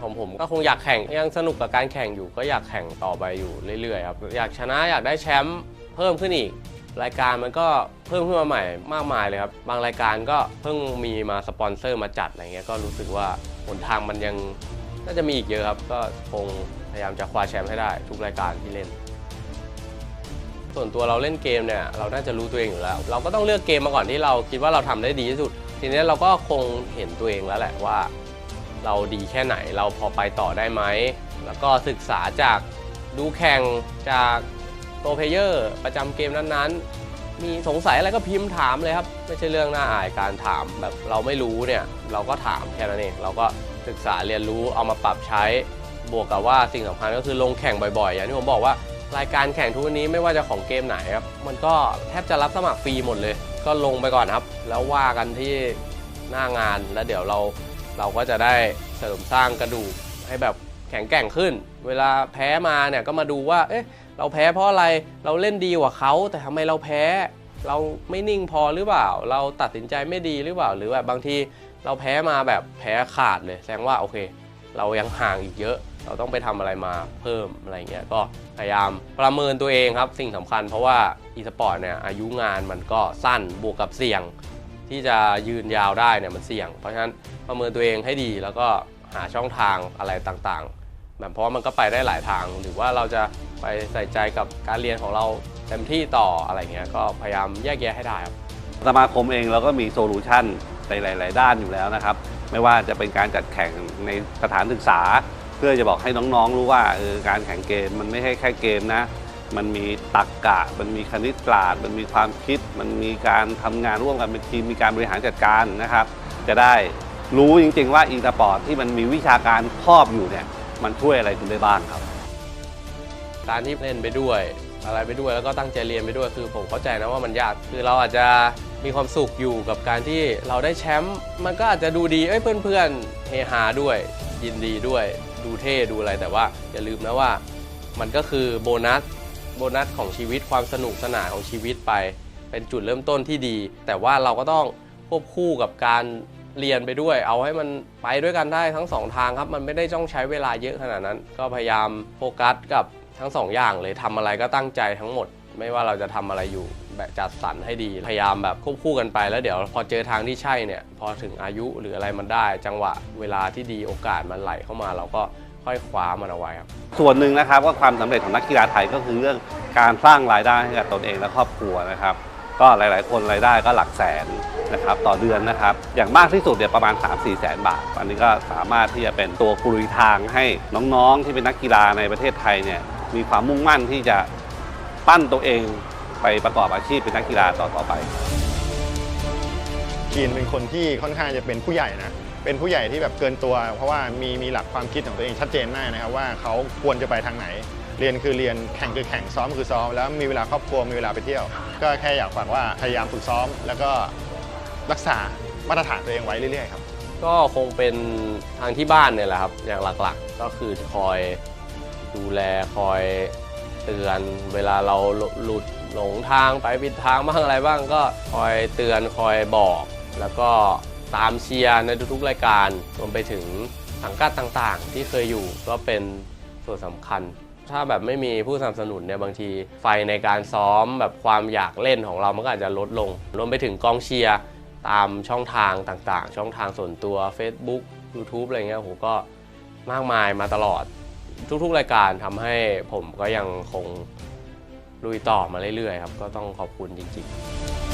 ผมผมก็คงอยากแข่งยังสนุกกับการแข่งอยู่ ก็อยากแข่งต่อไปอยู่เรื่อยๆครับอยากชนะอยากได้แชมป์เพิ่มขึ้นอีก รายการมันก็เพิ่มขึ้นมาใหม่มากมายเลยครับบางรายการก็เพิ่งมีมาสปอนเซอร์มาจัดอะไรเงี้ยก็รู้สึกว่าหนทางมันยังน่าจะมีอีกเยอะครับก็คงพยายามจะคว้าแชมป์ให้ได้ ทุกรายการที่เล่น ส่วนตัวเราเล่นเกมเนี่ยเราน่าจะรู้ตัวเองอยู่แล้ว เราก็ต้องเลือกเกมมาก่อนที่เราคิดว่าเราทำได้ดีที่สุด ทีนี้เราก็คงเห็นตัวเองแล้วแหละว่า เราดีแค่ไหนเราพอไปต่อได้ไหม แล้วก็ศึกษาจากดูแข่งจากโปรเพลเยอร์ประจำเกมนั้นๆ มีสงสัยอะไรก็พิมพ์ถามเลยครับ ไม่ใช่เรื่องน่าอายการถามแบบเราไม่รู้เนี่ย เราก็ถามแค่นั้นเองเราก็ศึกษาเรียนรู้เอามาปรับใช้ บวกกับว่าสิ่งสำคัญก็คือลงแข่งบ่อยๆ อย่างที่ผมบอกว่ารายการแข่งทุกวันนี้ไม่ว่าจะของเกมไหนครับ มันก็แทบจะรับสมัครฟรีหมดเลย ก็ลงไปก่อนครับ แล้วว่ากันที่หน้างานแล้วเดี๋ยวเรา เราก็จะได้เสริมสร้างกระดูกให้แบบแข็งแกร่งขึ้น เวลาแพ้มาเนี่ยก็มาดูว่า เอ๊ะ เราแพ้เพราะอะไร เราเล่นดีกว่าเขา แต่ทำไมเราแพ้ เราไม่นิ่งพอหรือเปล่า เราตัดสินใจไม่ดีหรือเปล่า หรือแบบบางทีเราแพ้มาแบบแพ้ขาดเลย แสดงว่าโอเค เรายังห่างอีกเยอะ เราต้องไปทำอะไรมาเพิ่มอะไรเงี้ย ก็พยายามประเมินตัวเองครับ สิ่งสำคัญเพราะว่าอีสปอร์ตเนี่ยอายุงานมันก็สั้นบวกกับเสี่ยง ที่จะยืนยาวได้เนี่ยมันเสี่ยง เพราะฉะนั้นประเมินตัวเองให้ดีแล้วก็หาช่องทางอะไรต่างๆแบบเพราะมันก็ไปได้หลายทาง หรือว่าเราจะไปใส่ใจกับการเรียนของเราเต็มที่ต่ออะไรเงี้ยก็พยายามแยกแยะให้ได้ครับสมาคมเองเราก็มีโซลูชันในหลาย ๆ ด้านอยู่แล้วนะครับ ไม่ว่าจะเป็นการจัดแข่งในสถานศึกษา เพื่อจะบอกให้น้อง ๆ รู้ว่าเออการแข่งเกมมันไม่ใช่แค่เกมนะ มันมีตรรกกะ มันมีคณิตศาสตร์มันมีความคิด มันมีการทำงานร่วมกันเป็นทีม มีการบริหารจัดการนะครับ จะได้รู้จริง ๆ ว่าอีสปอร์ตที่มันมีวิชาการครอบอยู่เนี่ย มันช่วยอะไรคุณได้บ้างครับ การที่เล่นไปด้วย อะไรไปด้วยแล้วก็ตั้งใจเรียนไปด้วยคือผมเข้าใจนะว่ามันยาก คือเราอาจจะมีความสุขอยู่กับการที่เราได้แชมป์ มันก็อาจจะดูดีเอ้ยเพื่อนๆเฮฮาด้วย ยินดีด้วย ดูเท่ดูอะไรแต่ว่าอย่าลืมนะว่า มันก็คือโบนัส โบนัสของชีวิตความสนุกสนานของชีวิตไป เป็นจุดเริ่มต้นที่ดี แต่ว่าเราก็ต้องควบคู่กับการเรียนไปด้วย เอาให้มันไปด้วยกันได้ทั้งสองทางครับ มันไม่ได้ต้องใช้เวลาเยอะขนาดนั้น ก็พยายามโฟกัสกับทั้งสองอย่างเลยทำอะไรก็ตั้งใจทั้งหมด ไม่ว่าเราจะทำอะไรอยู่แบบจัดสรรให้ดี พยายามแบบควบคู่กันไปแล้วเดี๋ยวพอเจอทางที่ใช่เนี่ย พอถึงอายุหรืออะไรมันได้ จังหวะเวลาที่ดีโอกาสมันไหลเข้ามาเราก็ ค่อยคว้ามันเอาไว้ครับ ส่วนหนึ่งนะครับว่าความสำเร็จของนักกีฬาไทยก็คือเรื่องการสร้างรายได้ให้กับตนเองและครอบครัวนะครับ ก็หลาย ๆ คนรายได้ก็หลักแสนนะครับต่อเดือนนะครับ อย่างมากที่สุดเนี่ยประมาณ 3-4 แสนบาท อันนี้ก็สามารถที่จะเป็นตัวกลุยทางให้น้อง ๆ ที่เป็นนักกีฬาในประเทศไทยเนี่ยมีความมุ่งมั่นที่จะปั้นตัวเองไปประกอบอาชีพเป็นนักกีฬาต่อๆไปกีนเป็นคนที่ค่อนข้างจะเป็นผู้ใหญ่นะ เป็นผู้ใหญ่ที่แบบเกินตัว เพราะว่ามีมีหลักความคิดของตัวเองชัดเจนมากนะครับว่าเขาควรจะไปทางไหน เรียนคือเรียนแข่งคือแข่งซ้อมคือซ้อม แล้วมีเวลาครอบครัวมีเวลาไปเที่ยว ก็แค่อยากฝากว่าพยายามฝึกซ้อม แล้วก็รักษามาตรฐานตัวเองไว้เรื่อยๆครับก็คงเป็นทางที่บ้านเนี่ยแหละครับ อย่างหลักๆ ก็คือคอยดูแลคอยเตือนเวลาเราหลุดหลงทางไปผิดทางบ้างอะไรบ้างก็คอยเตือนคอยบอก แล้วก็ ตามเชียร์ในทุกๆรายการรวมไปถึงสังกัดต่างๆ ที่เคยอยู่ก็เป็นส่วนสำคัญ ถ้าแบบไม่มีผู้สนับสนุนเนี่ยบางทีไฟในการซ้อมแบบความอยากเล่นของเรามันก็อาจจะลดลง รวมไปถึงกองเชียร์ตามช่องทางต่างๆ ช่องทางส่วนตัว Facebook YouTube อะไรเงี้ยโหก็มากมายมาตลอด ทุกๆรายการทำให้ผมก็ยังคงลุยต่อมาเรื่อยๆครับ ก็ต้องขอบคุณจริงๆ